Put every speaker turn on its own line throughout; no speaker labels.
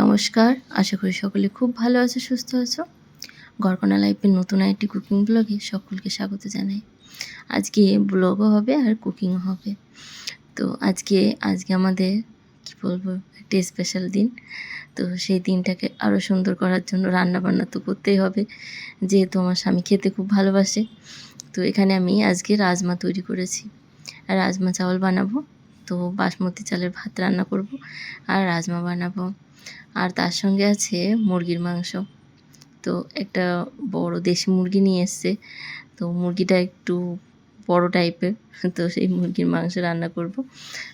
নমস্কার, আশা করি সকলে খুব ভালো আছো, সুস্থ আছো। গড়কনা লাইফের নতুন একটি কুকিং ব্লগে সকলকে স্বাগত জানাই। আজকে ব্লগও হবে আর কুকিংও হবে। তো আজকে আজকে আমাদের, কী বলব, একটি স্পেশাল দিন। তো সেই দিনটাকে আরও সুন্দর করার জন্য রান্না বান্না তো করতেই হবে। যেহেতু আমার স্বামী খেতে খুব ভালোবাসে তো এখানে আমি আজকে রাজমা তৈরি করেছি। আর রাজমা চাওয়াল বানাবো, তো বাসমতি চালের ভাত রান্না করব আর রাজমা বানাবো। আর তার সঙ্গে আছে মুরগির মাংস। তো একটা বড় দেশি মুরগি নিয়ে এসছে। তো মুরগিটা একটু বড় টাইপের, তো সেই মুরগির মাংস রান্না করব।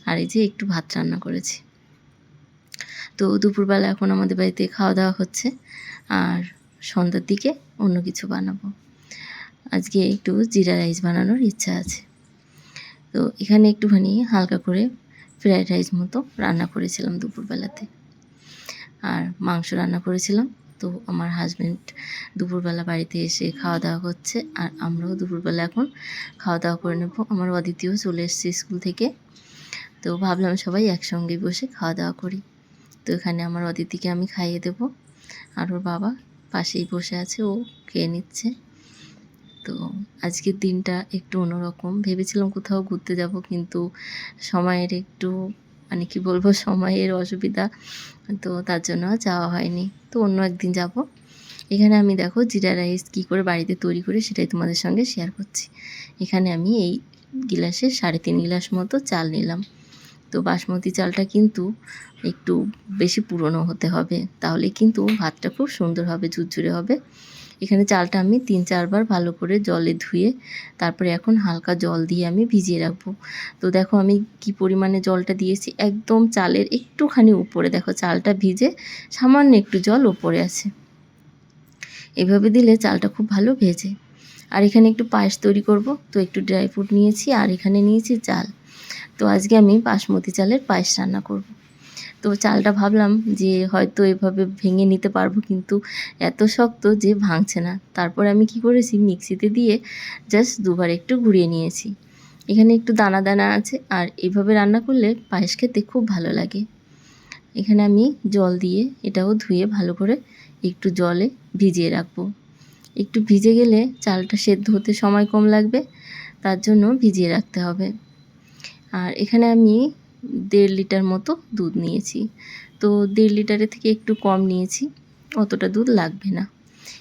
আর এই যে একটু ভাত রান্না করেছি। তো দুপুরবেলা এখন আমাদের বাড়িতে খাওয়া দাওয়া হচ্ছে। আর সন্ধ্যার দিকে অন্য কিছু বানাবো। আজকে একটু জিরা রাইস বানানোর ইচ্ছা আছে। তো এখানে একটুখানি হালকা করে ফ্রায়েড রাইস মতো রান্না করেছিলাম দুপুরবেলাতে। আর মাংস রান্না করেছিলাম। তো আমার হাজব্যান্ড দুপুরবেলা বাড়িতে এসে খাওয়া দাওয়া করছে আর আমরাও দুপুরবেলা এখন খাওয়া দাওয়া করে নেব। আমার অদিতিও চলে এসছে স্কুল থেকে। তো ভাবলাম সবাই একসঙ্গে বসে খাওয়া দাওয়া করি। তো এখানে আমার অদিতিকে আমি খাইয়ে দেব। আর ওর বাবা পাশেই বসে আছে, ও খেয়ে নিচ্ছে। তো আজকের দিনটা একটু অন্যরকম। ভেবেছিলাম কোথাও ঘুরতে যাব, কিন্তু সময়ের একটু মানে কি বলব, সময়ের অসুবিধা, তো তার জন্য যাওয়া হয়নি। তো অন্য একদিন যাব। এখানে আমি দেখো জিরা রাইস কী করে বাড়িতে তৈরি করে সেটাই তোমাদের সঙ্গে শেয়ার করছি। এখানে আমি এই গিলাসে সাড়ে তিন গিলাস মতো চাল নিলাম। তো বাসমতি চালটা কিন্তু একটু বেশি পুরনো হতে হবে, তাহলে কিন্তু ভাতটা খুব সুন্দর হবে ঝুরঝুরে হবে। এখানে চালটা আমি তিন চারবার ভালো করে জলে ধুয়ে তারপরে এখন হালকা জল দিয়ে আমি ভিজিয়ে রাখব। তো দেখো আমি কি পরিমাণে জলটা দিয়েছি, একদম চালের একটুখানি উপরে। দেখো চালটা ভিজে সামান্য একটু জল উপরে আছে। এভাবে দিলে চালটা খুব ভালো ভেজে। আর এখানে একটু পায়েস তৈরি করব, তো একটু ড্রাই ফ্রুট নিয়েছি আর এখানে নিয়েছি চাল। তো আজকে আমি বাসমতি চালের পায়েস রান্না করব। তো চালটা ভাবলাম যে হয়তো এভাবে ভেঙে নিতে পারব, কিন্তু এত শক্ত যে ভাঙছে না। তারপর আমি কি করেছি, মিক্সিতে দিয়ে জাস্ট দুবার একটু ঘুরিয়ে নিয়েছি। এখানে একটু দানা দানা আছে, আর এইভাবে রান্না করলে পায়েস খেতে খুব ভালো লাগে। এখানে আমি জল দিয়ে এটাও ধুয়ে ভালো করে একটু জলে ভিজিয়ে রাখব। একটু ভিজে গেলে চালটা সেদ্ধ হতে সময় কম লাগবে, তার জন্য ভিজিয়ে রাখতে হবে। আর এখানে আমি দেড় লিটার মতো দুধ নিয়েছি। তো দেড় লিটারের থেকে একটু কম নিয়েছি, অতটা দুধ লাগবে না।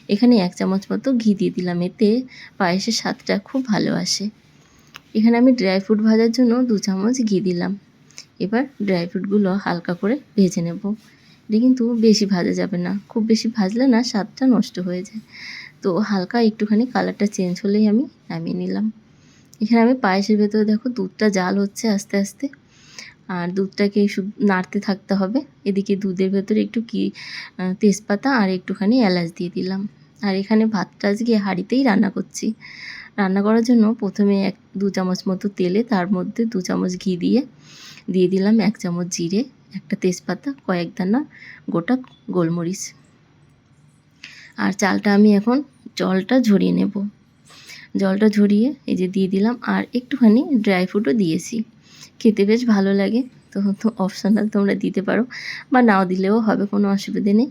এখানে এক চামচ মতো ঘি দিয়ে দিলাম, এতে পায়েসের স্বাদটা খুব ভালো আসে। এখানে আমি ড্রাই ফ্রুট ভাজার জন্য দু চামচ ঘি দিলাম। এবার ড্রাই ফ্রুটগুলো হালকা করে ভেজে নেব। এটা কিন্তু বেশি ভাজা যাবে না, খুব বেশি ভাজলে না স্বাদটা নষ্ট হয়ে যায়। তো হালকা একটুখানি কালারটা চেঞ্জ হলেই আমি নামিয়ে নিলাম। এখানে আমি পায়েসের ভেতরে দেখো দুধটা জাল হচ্ছে আস্তে আস্তে। আর দুধটাকে নাড়তে থাকতে হবে। এদিকে দুধের ভেতরে একটু কি তেজপাতা আর একটুখানি এলাচ দিয়ে দিলাম। আর এখানে ভাতটা আজকে হাঁড়িতেই রান্না করছি। রান্না করার জন্য প্রথমে এক, দু চামচ মতো তেলে, তার মধ্যে দু চামচ ঘি দিয়ে দিয়ে দিলাম এক চামচ জিরে, একটা তেজপাতা, কয়েক দানা, গোটা গোলমরিচ। আর চালটা আমি এখন জলটা ঝরিয়ে নেব। জলটা ঝরিয়ে এই যে দিয়ে দিলাম আর একটুখানি ড্রাই ফ্রুটও দিয়েছি। খেতে বেশ ভালো লাগে। তো তো অপশনাল তোমরা দিতে পারো বা নাও দিলেও হবে, কোনো অসুবিধে নেই।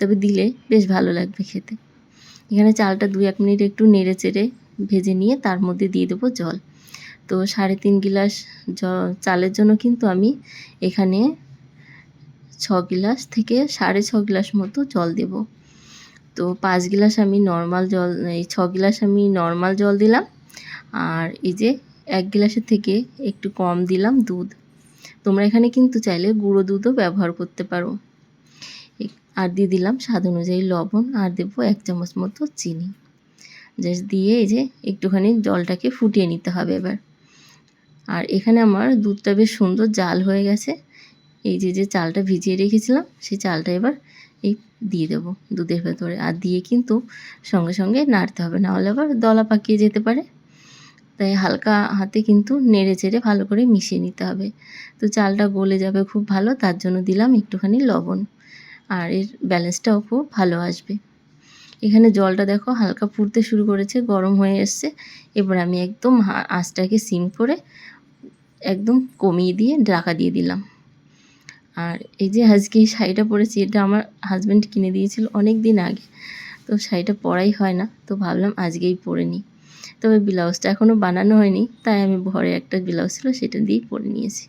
তবে দিলে বেশ ভালো লাগবে খেতে। এখানে চালটা দু এক মিনিট একটু নেড়ে চেড়ে ভেজে নিয়ে তার মধ্যে দিয়ে দেবো জল। তো সাড়ে তিন গিলাস চালের জন্য কিন্তু আমি এখানে ছ গিলাস থেকে সাড়ে ছ গিলাস মতো জল দেব। তো পাঁচ গিলাস আমি নর্মাল জল, এই ছ গিলাস আমি নর্মাল জল দিলাম। আর এই যে এক গ্লাসের থেকে একটু কম দিলাম দুধ। তোমরা এখানে কিন্তু চাইলে গুঁড়ো দুধও ব্যবহার করতে পারো। আর দিয়ে দিলাম স্বাদ অনুযায়ী লবণ আর দেবো এক চামচ মতো চিনি। জাস্ট দিয়ে এই যে একটুখানি জলটাকে ফুটিয়ে নিতে হবে এবার। আর এখানে আমার দুধটা বেশ সুন্দর জাল হয়ে গেছে। এই যে যে চালটা ভিজিয়ে রেখেছিলাম, সেই চালটা এবার এই দিয়ে দেবো দুধের ভেতরে। আর দিয়ে কিন্তু সঙ্গে সঙ্গে নাড়তে হবে, নাহলে আবার দলা পাকিয়ে যেতে পারে। তাই হালকা হাতে কিন্তু নেড়ে চেড়ে ভালো করে মিশিয়ে নিতে হবে। তো চালটা গলে যাবে খুব ভালো, তার জন্য দিলাম একটুখানি লবণ। আর এর ব্যালেন্সটাও খুব ভালো আসবে। এখানে জলটা দেখো হালকা ফুটতে শুরু করেছে, গরম হয়ে এসছে। এবার আমি একদম আঁচটাকে সিম করে একদম কমিয়ে দিয়ে ঢাকা দিয়ে দিলাম। আর এই যে আজকে এই শাড়িটা পরেছি, এটা আমার হাজব্যান্ড কিনে দিয়েছিল অনেক দিন আগে। তো শাড়িটা পরাই হয় না, তো ভাবলাম আজকেই পরে নিই। তবে ব্লাউজটা এখনও বানানো হয়নি, তাই আমি ঘরে একটা ব্লাউজ ছিল সেটা দিয়েই পরে নিয়েছি।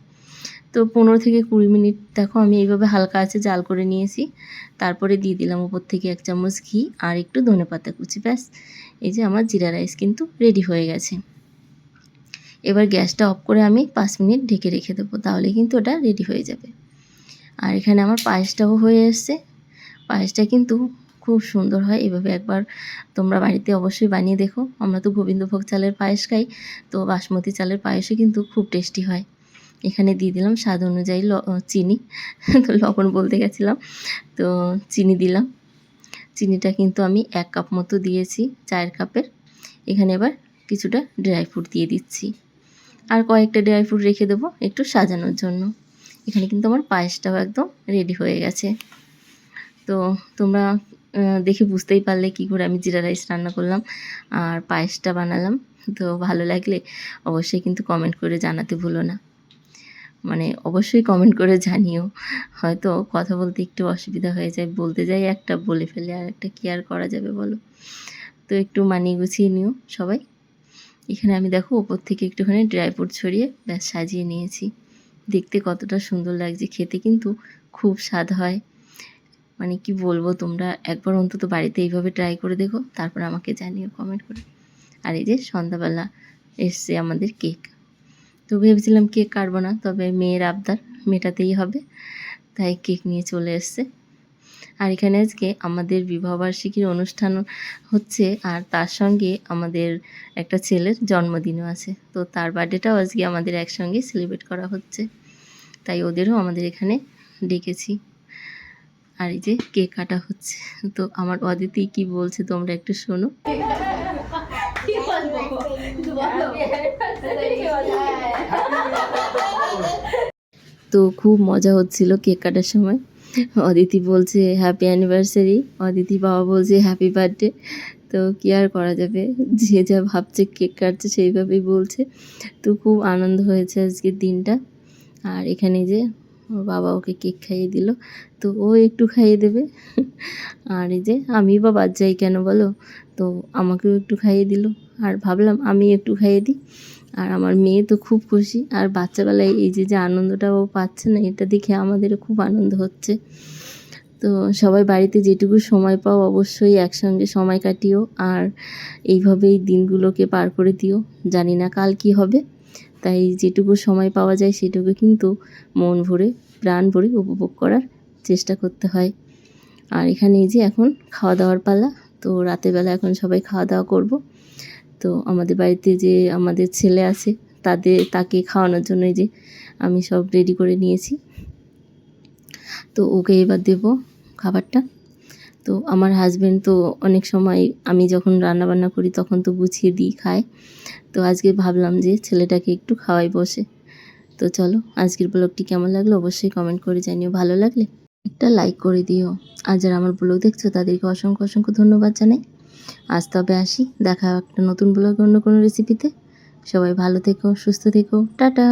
তো পনেরো থেকে কুড়ি মিনিট দেখো আমি এইভাবে হালকা আছে জাল করে নিয়েছি। তারপরে দিয়ে দিলাম উপর থেকে এক চামচ ঘি আর একটু ধনে পাতা কুচি, ব্যাস। এই যে আমার জিরা রাইস কিন্তু রেডি হয়ে গেছে। এবার গ্যাসটা অফ করে আমি পাঁচ মিনিট ঢেকে রেখে দেবো, তাহলে কিন্তু ওটা রেডি হয়ে যাবে। আর এখানে আমার পায়েসটাও হয়ে এসছে। পায়েসটা কিন্তু খুব সুন্দর হয়। এভাবে একবার তোমরা বাড়িতে অবশ্যই বানিয়ে দেখো। আমরা তো গোবিন্দভোগ চালের পায়েস খাই, তো বাসমতি চালের পায়েসও কিন্তু খুব টেস্টি হয়। এখানে দিয়ে দিলাম স্বাদ অনুযায়ী চিনি। তো লবণ বলতে গেছিলাম, তো চিনি দিলাম। চিনিটা কিন্তু আমি এক কাপ মতো দিয়েছি, চায়ের কাপের। এখানে এবার কিছুটা ড্রাই ফ্রুট দিয়ে দিচ্ছি। আর কয়েকটা ড্রাই ফ্রুট রেখে দেবো একটু সাজানোর জন্য। এখানে কিন্তু আমার পায়েসটাও একদম রেডি হয়ে গেছে। তো তোমরা দেখে বুঝতেই পারলে কী করে আমি জিরা রাইস রান্না করলাম আর পায়েসটা বানালাম। তো ভালো লাগলে অবশ্যই কিন্তু কমেন্ট করে জানাতে ভুলো না। মানে অবশ্যই কমেন্ট করে জানিও। হয়তো কথা বলতে একটু অসুবিধা হয়ে যায়, বলতে যাই একটা, বলে ফেলে আর একটা কি আর করা যাবে বলো? তো একটু মানিয়ে গুছিয়ে নিও সবাই। এখানে আমি দেখো ওপর থেকে একটুখানি ড্রাই ফ্রুট ছড়িয়ে ব্যাস সাজিয়ে নিয়েছি। দেখতে কতটা সুন্দর লাগছে, খেতে কিন্তু খুব স্বাদ হয়। মানে কি বলব, তোমরা একবার অন্তত বাড়িতে এইভাবে ট্রাই করে দেখো, তারপর আমাকে জানিও কমেন্ট করে। আর এই যে সন্ধ্যাবেলা এসছে আমাদের কেক তো ভেবেছিলাম কেক কাটবো না, তবে মেয়ের আবদার মেটাতেই হবে, তাই কেক নিয়ে চলে এসছে। আর এখানে আজকে আমাদের বিবাহবার্ষিকীর অনুষ্ঠান হচ্ছে, আর তার সঙ্গে আমাদের একটা ছেলের জন্মদিনও আছে। তো তার বার্থডেটাও আজকে আমাদের একসঙ্গে সেলিব্রেট করা হচ্ছে। তাই ওদেরও আমাদের এখানে ডেকেছি। আর এই যে কেক কাটা হচ্ছে। তো আমার অদিতি কি বলছে তোমরা একটু শোনো। তো খুব মজা হচ্ছিল কেক কাটার সময়। অদিতি বলছে হ্যাপি অ্যানিভার্সারি অদিতি বাবা বলছে হ্যাপি বার্থডে তো কী আর করা যাবে? যে যা ভাবছে কেক কাটছে সেইভাবেই বলছে। তো খুব আনন্দ হয়েছে আজকের দিনটা। আর এখানে যে ওর বাবা ওকে কেক খাইয়ে দিল। তো ও একটু খাইয়ে দেবে। আর এই যে আমি বা বাদ যাই কেন বলো? তো আমাকেও একটু খাইয়ে দিল। আর ভাবলাম আমি একটু খাইয়ে দিই। আর আমার মেয়ে তো খুব খুশি। আর বাচ্চাবেলায় এই যে যে আনন্দটা ও পাচ্ছে না, এটা দেখে আমাদেরও খুব আনন্দ হচ্ছে। তো সবাই বাড়িতে যেটুকু সময় পাও অবশ্যই একসঙ্গে সময় কাটিও। আর এইভাবেই দিনগুলোকে পার করে দিও। জানি না কাল কি হবে। তাই যেটুকু সময় পাওয়া যায় সেটুকু কিন্তু মন ভরে, প্রাণ ভরে উপভোগ করার চেষ্টা করতে হয়। আর এখানে যে এখন খাওয়া দাওয়ার পালা, তো রাতের বেলা এখন সবাই খাওয়া দাওয়া করব। তো আমাদের বাড়িতে যে আমাদের ছেলে আছে তাদের তাকে খাওয়ানোর জন্য এই যে আমি সব রেডি করে নিয়েছি। তো ওকে এবার দেব খাবারটা। তো আমার হাজব্যান্ড তো অনেক সময় আমি যখন রান্না বান্না করি তখন তো গুছিয়ে দিই, খায়। তো আজকে ভাবলাম যে ছেলেটাকে একটু খাওয়াই বসে। তো চলো, আজকের ব্লগটি কেমন লাগল অবশ্যই কমেন্ট করে জানিও। ভালো লাগলে একটা লাইক করে দিও। আর যারা আমার ব্লগ দেখছ তাদেরকে অসংখ্য অসংখ্য ধন্যবাদ জানাই। আজ তবে আসি, দেখা একটা নতুন ব্লগ অন্য কোনো রেসিপিতে সবাই ভালো থেকো, সুস্থ থেকো। টাটা!